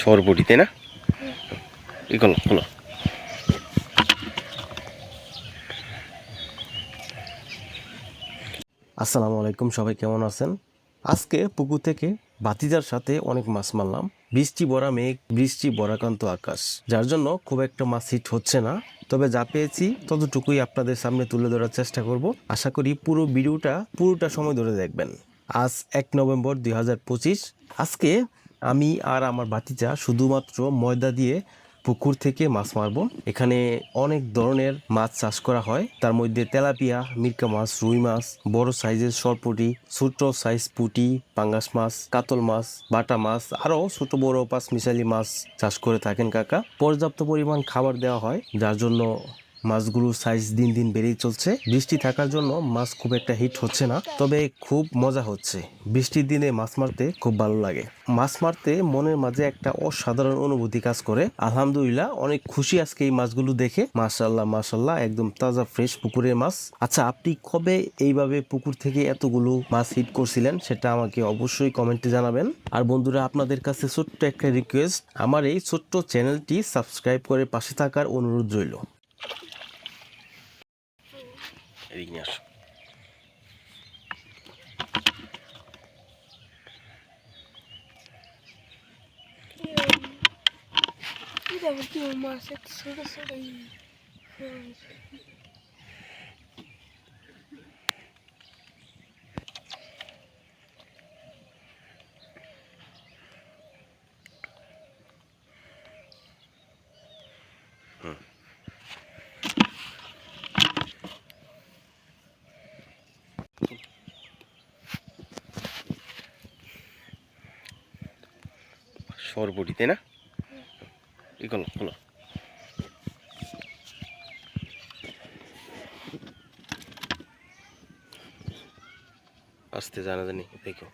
সরবটি তাই না? এগুলো হলো আসসালামু আলাইকুম, সবাই কেমন আছেন? আজকে পুকুর থেকে বাতিজার সাথে অনেক মাছ মারলাম। বৃষ্টি ভরা মেঘ, বৃষ্টি বরাকান্ত আকাশ। যার জন্য খুব একটা মাছ হিট হচ্ছে না। তবে যা পেয়েছি ততটুকুই আপনাদের সামনে তুলে ধরার চেষ্টা করব। আশা করি পুরো ভিডিওটা, পুরোটা সময় ধরে দেখবেন। আজ এক নভেম্বর দুই হাজার পঁচিশ। আজকে আমি আর আমার বাতিচা শুধুমাত্র ময়দা দিয়ে পুকুর থেকে মাছ মারব। এখানে অনেক ধরনের মাছ চাষ করা হয়। তার মধ্যে তেলাপিয়া, মিরকা মাছ, রুই মাছ, বড় সাইজের সরপুটি ছোট সাইজ পুটি, পাঙ্গাস মাছ, কাতল মাছ, বাটা মাছ আরও ছোট বড় পাঁচ মিশালি মাছ চাষ করে থাকেন কাকা। পর্যাপ্ত পরিমাণ খাবার দেওয়া হয়, যার জন্য মাছগুলোর সাইজ দিন দিন বেড়েই চলছে। বৃষ্টি থাকার জন্য মাছ খুব একটা হিট হচ্ছে না, তবে খুব মজা হচ্ছে। বৃষ্টির দিনে মাছ মারতে খুব ভালো লাগে। মাছ মারতে মনের মাঝে একটা অসাধারণ অনুভূতি কাজ করে। আলহামদুলিল্লাহ, অনেক খুশি আজকে এই মাছগুলো দেখে। মাশাল্লাহ মাশাল্লাহ একদম তাজা ফ্রেশ পুকুরের মাছ। আচ্ছা আপনি কবে এইভাবে পুকুর থেকে এতগুলো মাছ হিট করছিলেন সেটা আমাকে অবশ্যই কমেন্টে জানাবেন। আর বন্ধুরা, আপনাদের কাছে ছোট্ট একটা রিকোয়েস্ট আমার এই ছোট্ট চ্যানেলটি সাবস্ক্রাইব করে পাশে থাকার অনুরোধ রইল। এদিকে নিয়ে আসো দেখো কি মাছ একটা ছোট ছোট সরবটি তাই না? এগুলো হলো আসতে জানা জানি দেখো।